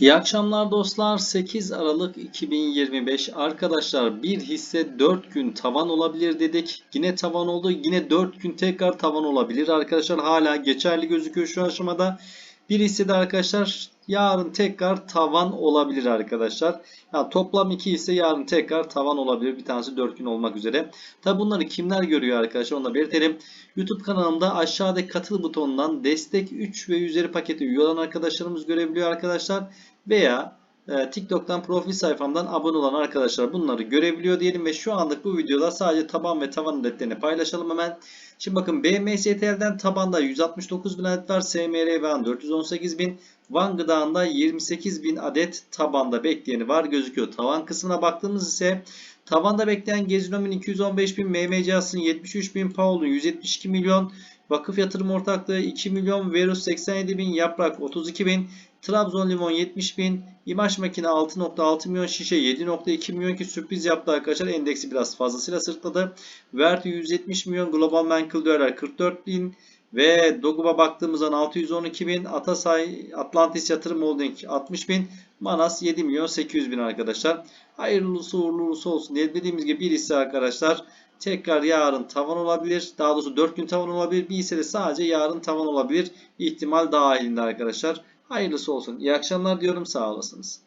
İyi akşamlar dostlar. 8 Aralık 2025. Arkadaşlar bir hisse 4 gün tavan olabilir dedik. Yine tavan oldu. Yine 4 gün tekrar tavan olabilir. Arkadaşlar hala geçerli gözüküyor şu aşamada. Bir hissede arkadaşlar yarın tekrar tavan olabilir arkadaşlar. Yani toplam 2 hisse yarın tekrar tavan olabilir. Bir tanesi 4 gün olmak üzere. Tabi bunları kimler görüyor arkadaşlar onu da belirtelim. YouTube kanalımda aşağıdaki katıl butonundan destek 3 ve üzeri paketi üye olan arkadaşlarımız görebiliyor arkadaşlar. Veya e, TikTok'tan profil sayfamdan abone olan arkadaşlar bunları görebiliyor diyelim ve şu anlık bu videoda sadece taban ve tavan adetlerini paylaşalım hemen. Şimdi bakın BMSTL'den tabanda 169 bin adet var. SMR Van 418 bin. Van Gıda'nda 28 bin adet tabanda bekleyeni var gözüküyor. Tavan kısmına baktığımız ise tavanda bekleyen Gezinomin 215 bin, MMC Asın 73 bin, Paul'un 172 milyon, Vakıf Yatırım Ortaklığı 2 milyon, Verus 87 bin, Yaprak 32 bin, Trabzon Limon 70 bin, İmaj Makine 6.6 milyon, Şişe 7.2 milyon ki sürpriz yaptı arkadaşlar. Endeksi biraz fazlasıyla sırtladı. Verti 170 milyon, Global Menkel Dörer 44 bin ve Dogub'a baktığımız zaman 612 bin, Atasay Atlantis Yatırım Holding 60 bin, Manas 7 milyon 800 bin arkadaşlar. Hayırlısı uğurlusu olsun diye dediğimiz gibi bir hisse arkadaşlar tekrar yarın tavan olabilir. Daha doğrusu 4 gün tavan olabilir. Bir hisse de sadece yarın tavan olabilir. İhtimal dahilinde arkadaşlar. Hayırlısı olsun. İyi akşamlar diyorum. Sağ olasınız.